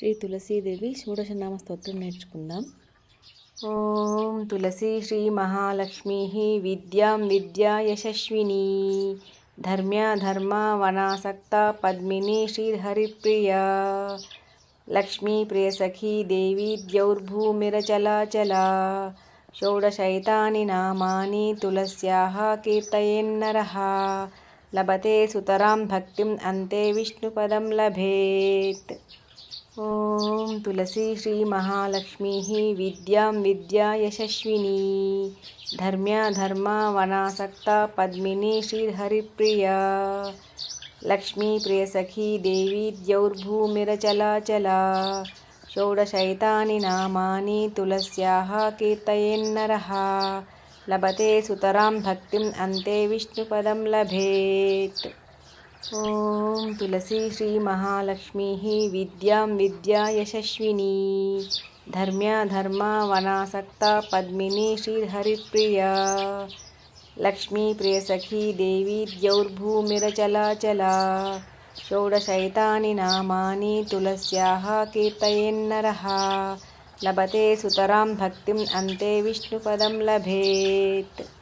శ్రీ తులసీదేవి షోడశనామ స్తోత్రం నేర్చుకుందాం. ఓం తులసీ శ్రీ మహాలక్ష్మీ విద్యాం విద్యా యశస్విని ధర్మ్యా ధర్మ వనాసక్త పద్మిని శ్రీహరిప్రియ లక్ష్మీ ప్రియసఖీ దేవీ ద్యౌర్భూమిరచలాచల షోడశైతాని నామాని తులస్యాः కీర్తయేన్నరः లభతే సుతరాం భక్తిం అంతే విష్ణుపదం లభేత్ ॐ तुलसी श्रीमहालक्ष्मीः विद्या विद्यायशस्विनी धर्म्या धर्मा वनासक्ता पद्मिनी श्रीहरिप्रिया लक्ष्मीप्रियसखी देवी द्यौर्भूमिरचलाचला, षोडशैतानि नामानि तुलस्याः कीर्तयेन्नरः लभते सुतरां भक्तिम् अन्ते विष्णुपदं लभेत्। ॐ तुलसी श्रीमहालक्ष्मीः विद्या विद्यायशस्विनी धर्म्या धर्मा वनासक्ता पद्मिनी श्रीहरिप्रिया लक्ष्मीप्रियसखी देवी द्यौर्भूमिरचलाचला, षोडशैतानि नामानि तुलस्याः कीर्तयेन्नरः, लभते सुतरां भक्तिम् अन्ते विष्णुपदं लभेत्।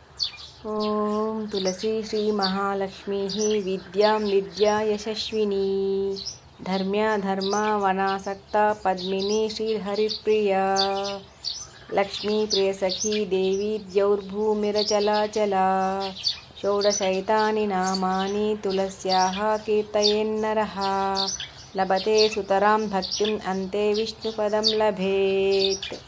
ॐ तुलसी श्रीमहालक्ष्मीः विद्यां विद्यायशस्विनी धर्म्या धर्मा वनासक्ता पद्मिनी श्रीहरिप्रिया लक्ष्मीप्रियसखी देवी द्यौर्भूमिरचलाचला, षोडशैतानि नामानि तुलस्याः कीर्तयेन्नरः, लभते सुतरां भक्तिम् अन्ते विष्णुपदं लभेत्।